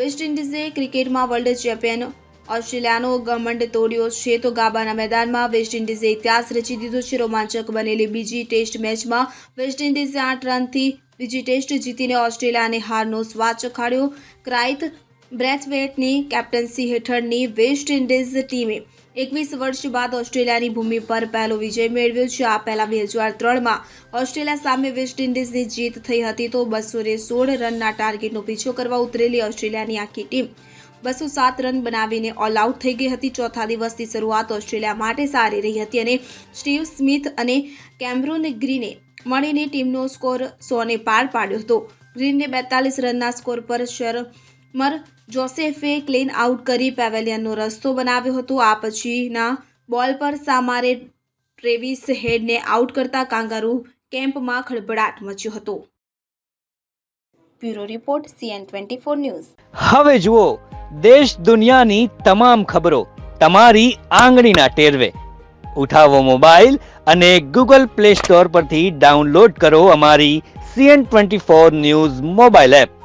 Waste ઇન્ડિઝે ક્રિકેટમાં world champion ઓસ્ટ્રેલિયાનો ગમંડ તોડ્યો છે. તો ગાબાના મેદાનમાં વેસ્ટ ઇન્ડિઝે ઇતિહાસ રચી દીધો છે. રોમાંચક બનેલી બીજી ટેસ્ટ મેચમાં વેસ્ટ ઇન્ડિઝે આઠ રનથી બીજી ટેસ્ટ જીતીને ઓસ્ટ્રેલિયાને હારનો સ્વાદ ચખાડ્યો. ક્રાઇથ બ્રેથવેટની કેપ્ટન્સી હેઠળની વેસ્ટ ઇન્ડિઝ ટીમે એકવીસ વર્ષ બાદ ઓસ્ટ્રેલિયાની ભૂમિ પર પહેલો વિજય મેળવ્યો છે. આ પહેલા બે હજાર ત્રણમાં ઓસ્ટ્રેલિયા સામે વેસ્ટ ઇન્ડિઝની જીત થઈ હતી તો બસો ને સોળ રનના ટાર્ગેટનો પીછો કરવા ઉતરેલી ઓસ્ટ્રેલિયાની આખી ટીમ બસો સાત રન બનાવીને ઓલ આઉટ થઈ ગઈ હતી. ચોથા દિવસની શરૂઆત ઓસ્ટ્રેલિયા માટે સારી રહી હતી અને સ્ટીવ સ્મિથ અને કેમરૂન ગ્રીને મળીને ટીમનો સ્કોર સોને પાર પાડ્યો હતો. ગ્રીનને બેતાલીસ રનના સ્કોર પર શરમર જોસેફે ક્લીન આઉટ કરી પેવેલિયનનો રસ્તો બનાવ્યો હતો. આ પછીના બોલ પર સામારે ટ્રેવિસ હેડને આઉટ કરતા કાંગારૂ કેમ્પમાં ખળભળાટ મચ્યો હતો. Bureau report, CN twenty four news. હવે જુઓ, દેશ દુનિયાની તમામ ખબરો તમારી આંગળીના ટેરવે. ઉઠાવો મોબાઈલ અને ગૂગલ પ્લે સ્ટોર પરથી ડાઉનલોડ કરો અમારી CN twenty four news mobile app.